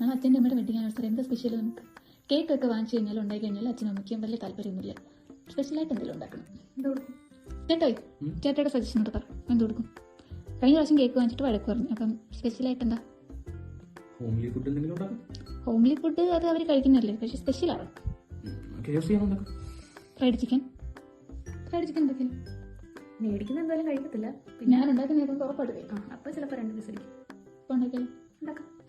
നാളെ അച്ഛന്റെ അമ്മയുടെ വെഡിങ് ആനിവേഴ്സറി എന്താ സ്പെഷ്യൽ നമുക്ക്? കേക്ക് ഒക്കെ വാങ്ങിച്ചു കഴിഞ്ഞാൽ ഉണ്ടായി കഴിഞ്ഞാൽ അച്ഛനും അമ്മയ്ക്കും വലിയ താല്പര്യമൊന്നുമില്ല. സ്പെഷ്യലായിട്ട് എന്തെങ്കിലും ഉണ്ടാക്കണം. എന്താ കൊടുക്കും? ചേട്ടായി. ചേട്ടയുടെ സജഷൻ എടുത്താൽ എന്ത് കൊടുക്കും? കഴിഞ്ഞ പ്രാവശ്യം കേക്ക് വാങ്ങിച്ചിട്ട് വഴക്ക് പറഞ്ഞു. അപ്പം സ്പെഷ്യലായിട്ട് എന്താ? ഹോംലി ഫുഡ് എന്തെങ്കിലും ഉണ്ടാക്കും? ഹോംലി ഫുഡ് അത് അവർ കഴിക്കുന്നല്ലേ പക്ഷെ സ്പെഷ്യലാണ് ഫ്രൈഡ് ചിക്കൻ ഫ്രൈഡ് ചിക്കൻ എന്തൊക്കെയാണ് മേടിക്കുന്ന എന്തായാലും കഴിക്കത്തില്ല. പിന്നെ ഞാൻ ഉണ്ടാക്കുന്ന ഏതെങ്കിലും ഉറപ്പായിട്ട് കഴിക്കും. അപ്പോൾ ചിലപ്പോൾ രണ്ട് പീസ് അടിക്കും അപ്പോൾ ഉണ്ടാക്കിയാലോ? ഉണ്ടാക്കാം.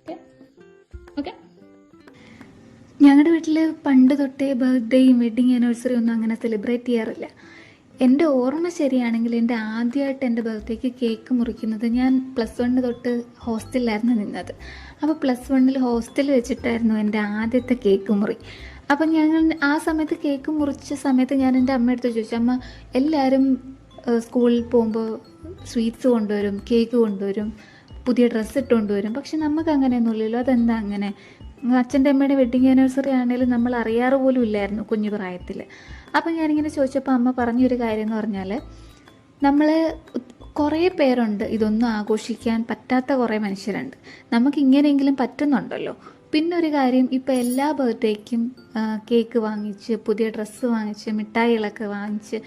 ഞങ്ങളുടെ വീട്ടിൽ പണ്ട് തൊട്ടേ ബർത്ത്ഡേയും വെഡിങ് ആനിവേഴ്സറി ഒന്നും അങ്ങനെ സെലിബ്രേറ്റ് ചെയ്യാറില്ല. എന്റെ ഓർമ്മ ശരിയാണെങ്കിൽ എന്റെ ആദ്യമായിട്ട് എന്റെ ബർത്ത്ഡേക്ക് കേക്ക് മുറിക്കുന്നത് ഞാൻ പ്ലസ് വണ് തൊട്ട് ഹോസ്റ്റലിലായിരുന്നു നിന്നത്. അപ്പോൾ പ്ലസ് വണ്ണിൽ ഹോസ്റ്റലിൽ വെച്ചിട്ടായിരുന്നു എന്റെ ആദ്യത്തെ കേക്ക് മുറി. അപ്പം ഞങ്ങൾ ആ സമയത്ത് കേക്ക് മുറിച്ച സമയത്ത് ഞാൻ എന്റെ അമ്മയടുത്ത് ചോദിച്ചു അമ്മ എല്ലാവരും സ്കൂളിൽ പോകുമ്പോൾ സ്വീറ്റ്സ് കൊണ്ടുവരും കേക്ക് കൊണ്ടുവരും പുതിയ ഡ്രസ്സ് ഇട്ടുകൊണ്ട് വരും പക്ഷെ നമുക്ക് അങ്ങനെയൊന്നുമില്ലല്ലോ അതെന്താ അങ്ങനെ? അച്ഛന്റെ അമ്മയുടെ വെഡിങ് ആനിവേഴ്സറി ആണെങ്കിലും നമ്മൾ അറിയാറ് പോലും ഇല്ലായിരുന്നു കുഞ്ഞു പ്രായത്തിൽ. അപ്പം ഞാനിങ്ങനെ ചോദിച്ചപ്പോൾ അമ്മ പറഞ്ഞൊരു കാര്യം എന്ന് പറഞ്ഞാൽ നമ്മൾ കുറേ പേരുണ്ട് ഇതൊന്നും ആഘോഷിക്കാൻ പറ്റാത്ത കുറേ മനുഷ്യരുണ്ട്. നമുക്ക് ഇങ്ങനെയെങ്കിലും പറ്റുന്നുണ്ടല്ലോ. പിന്നെ ഒരു കാര്യം ഇപ്പോൾ എല്ലാ ബർത്ത്ഡേക്കും കേക്ക് വാങ്ങിച്ച് പുതിയ ഡ്രസ്സ് വാങ്ങിച്ച് മിഠായികളൊക്കെ വാങ്ങിച്ച്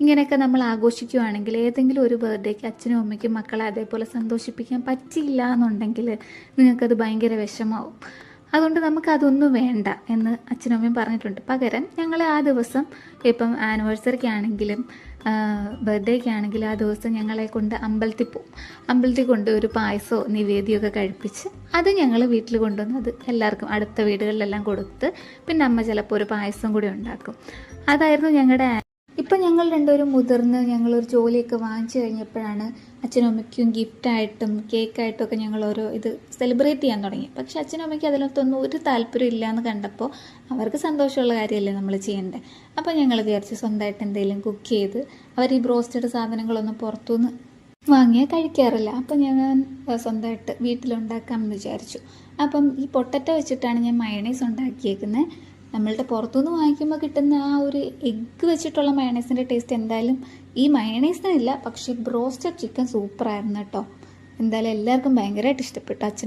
ഇങ്ങനെയൊക്കെ നമ്മൾ ആഘോഷിക്കുകയാണെങ്കിൽ ഏതെങ്കിലും ഒരു ബർത്ത്ഡേക്ക് അച്ഛനും അമ്മയ്ക്കും മക്കളെ അതേപോലെ സന്തോഷിപ്പിക്കാൻ പറ്റിയില്ല എന്നുണ്ടെങ്കിൽ നിങ്ങൾക്കത് ഭയങ്കര വിഷമാവും. അതുകൊണ്ട് നമുക്ക് അതൊന്നും വേണ്ട എന്ന് അച്ഛനമ്മയും പറഞ്ഞിട്ടുണ്ട്. പകരം ഞങ്ങൾ ആ ദിവസം ഇപ്പം ആനിവേഴ്സറിക്ക് ആണെങ്കിലും ബർത്ത്ഡേക്ക് ആണെങ്കിലും ആ ദിവസം ഞങ്ങളെ കൊണ്ട് അമ്പലത്തിൽ പോവും. അമ്പലത്തിൽ കൊണ്ട് ഒരു പായസമോ നിവേദ്യമൊക്കെ കഴിപ്പിച്ച് അത് ഞങ്ങൾ വീട്ടിൽ കൊണ്ടുവന്ന് അത് എല്ലാവർക്കും അടുത്ത വീടുകളിലെല്ലാം കൊടുത്ത് പിന്നെ അമ്മ ചിലപ്പോൾ ഒരു പായസം കൂടി ഉണ്ടാക്കും. അതായിരുന്നു ഞങ്ങളുടെ ഇപ്പം ഞങ്ങൾ രണ്ടുപേരും മുതിർന്ന് ഞങ്ങളൊരു ജോലിയൊക്കെ വാങ്ങിച്ചു കഴിഞ്ഞപ്പോഴാണ് അച്ഛനും അമ്മയ്ക്കും ഗിഫ്റ്റായിട്ടും കേക്കായിട്ടും ഒക്കെ ഞങ്ങൾ ഓരോ ഇത് സെലിബ്രേറ്റ് ചെയ്യാൻ തുടങ്ങി. പക്ഷെ അച്ഛനും അമ്മയ്ക്ക് അതിനകത്തൊന്നും ഒരു താല്പര്യം ഇല്ല എന്ന് കണ്ടപ്പോൾ അവർക്ക് സന്തോഷമുള്ള കാര്യമല്ലേ നമ്മൾ ചെയ്യേണ്ടത് അപ്പോൾ ഞങ്ങൾ വിചാരിച്ച് സ്വന്തമായിട്ട് എന്തെങ്കിലും കുക്ക് ചെയ്ത് അവർ ഈ ബ്രോസ്റ്റഡ് സാധനങ്ങളൊന്നും പുറത്തുനിന്ന് വാങ്ങിയാൽ കഴിക്കാറില്ല. അപ്പം ഞാൻ സ്വന്തമായിട്ട് വീട്ടിലുണ്ടാക്കാമെന്ന് വിചാരിച്ചു. അപ്പം ഈ പൊട്ടറ്റ വെച്ചിട്ടാണ് ഞാൻ മയണൈസ് ഉണ്ടാക്കിയേക്കുന്നത്. നമ്മളുടെ പുറത്തുനിന്ന് വാങ്ങിക്കുമ്പോൾ കിട്ടുന്ന ആ ഒരു എഗ്ഗ് വെച്ചിട്ടുള്ള മയണൈസിന്റെ ടേസ്റ്റ് എന്തായാലും ഈ മയണൈസിനില്ല പക്ഷേ ബ്രോസ്റ്റഡ് ചിക്കൻ സൂപ്പറായിരുന്നു കേട്ടോ. എന്തായാലും എല്ലാവർക്കും ഭയങ്കരമായിട്ട് ഇഷ്ടപ്പെട്ടു. അച്ഛൻ